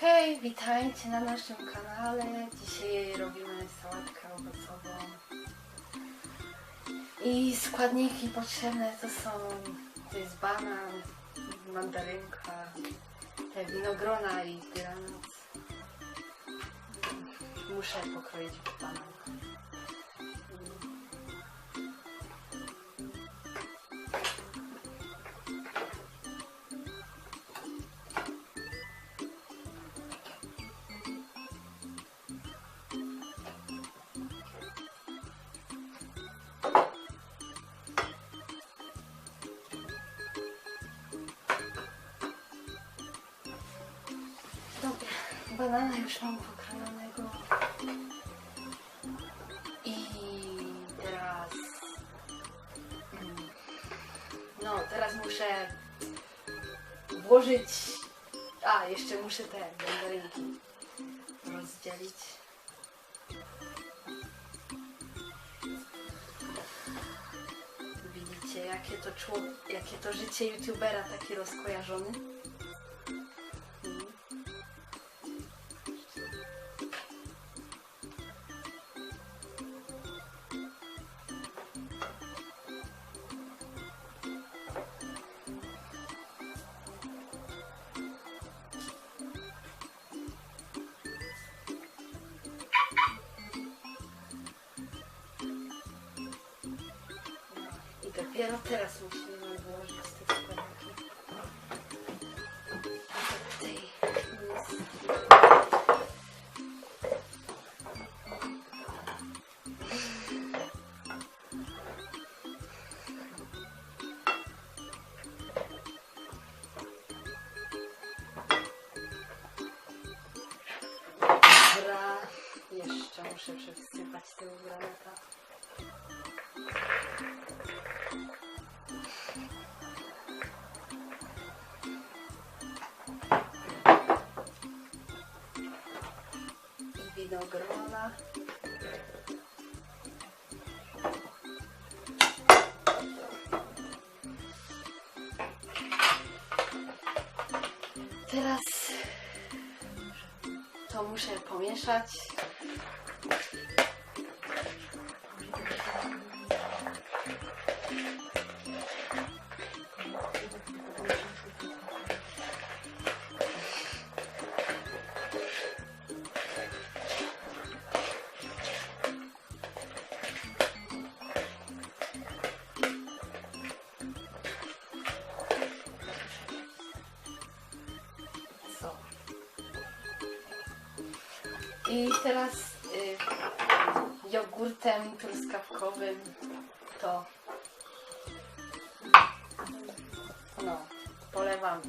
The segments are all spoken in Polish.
Hej, witajcie na naszym kanale. Dzisiaj robimy sałatkę owocową. I składniki potrzebne to są, to jest banan, mandarynka, te winogrona i granat. Muszę pokroić banan. Banana już mam pokrojonego. I teraz... mm, No, teraz muszę włożyć... A, jeszcze muszę te mandarynki rozdzielić. Widzicie, jakie to, jakie to życie youtubera taki rozkojarzony? Dopiero teraz musimy włożyć te składniki. Tej. Dobra, jeszcze muszę przesypać tego granata. Teraz to muszę pomieszać. I teraz y, jogurtem truskawkowym to no, polewamy.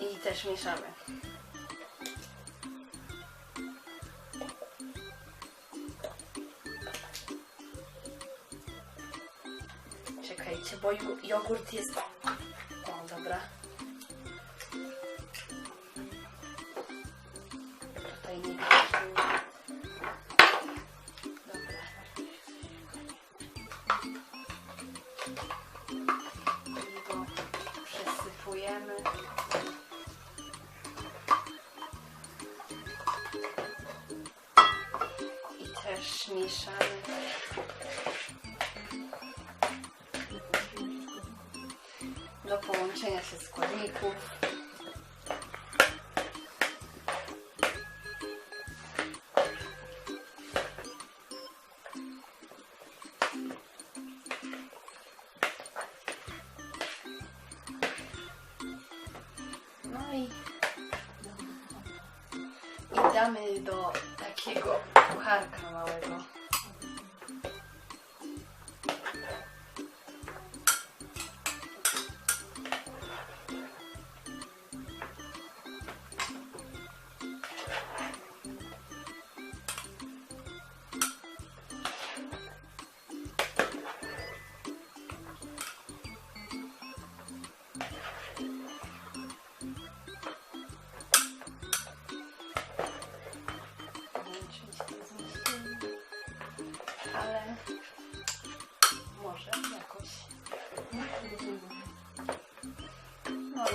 I też mieszamy. Czekajcie, bo jogurt jest... mieszamy. Do połączenia się składników. No damy do takiego 我看看，妈妈为？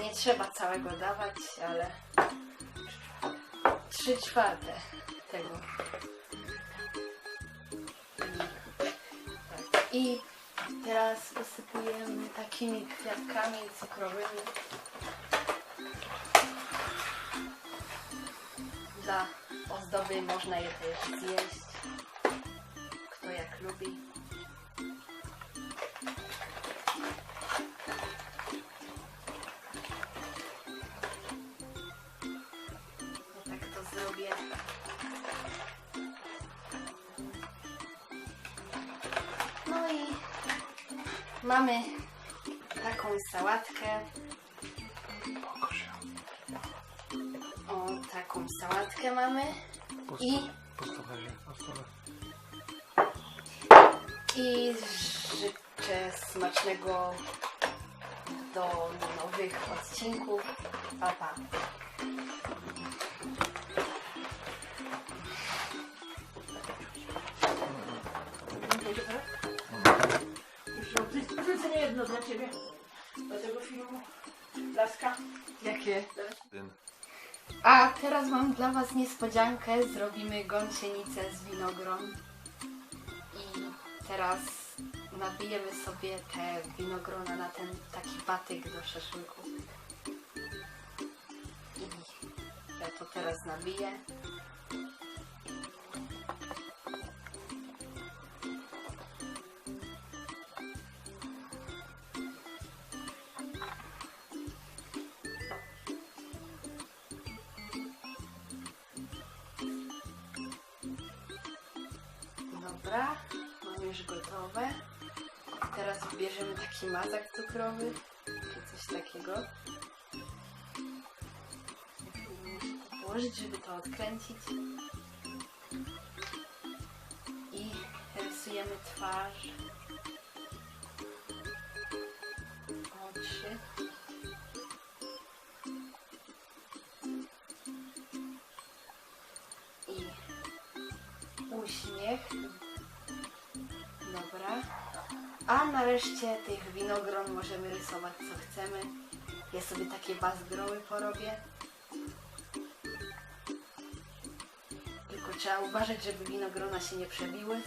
Nie trzeba całego dawać, ale trzy czwarte tego. I teraz posypujemy takimi kwiatkami cukrowymi. Dla ozdoby można je też zjeść. Kto jak lubi. Zrobię. No i mamy taką sałatkę. O, taką sałatkę mamy. I. I życzę smacznego do nowych odcinków. Pa, pa. Ciebie. Do tego filmu. Laska. Jakie? A teraz mam dla Was niespodziankę. Zrobimy gąsienicę z winogron. I teraz nabijemy sobie te winogrona na ten taki patyk do szaszłyku. I ja to teraz nabiję. Dobra, mam już gotowe. Teraz bierzemy taki mazak cukrowy, czy coś takiego. Położyć, żeby to odkręcić. I rysujemy twarz. A nareszcie tych winogron możemy rysować co chcemy. Ja sobie takie bazgroły porobię. Tylko trzeba uważać, żeby winogrona się nie przebiły.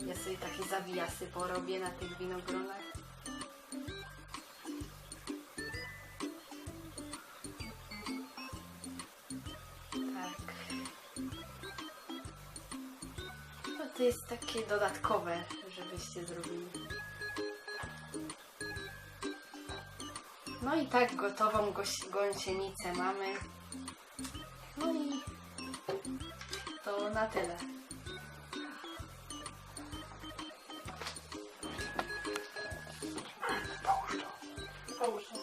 Ja sobie takie zawijasy porobię na tych winogronach. to jest takie dodatkowe, żebyście zrobili. No i tak gotową gąsienicę mamy. No i to na tyle. Połóż to. Połóż to.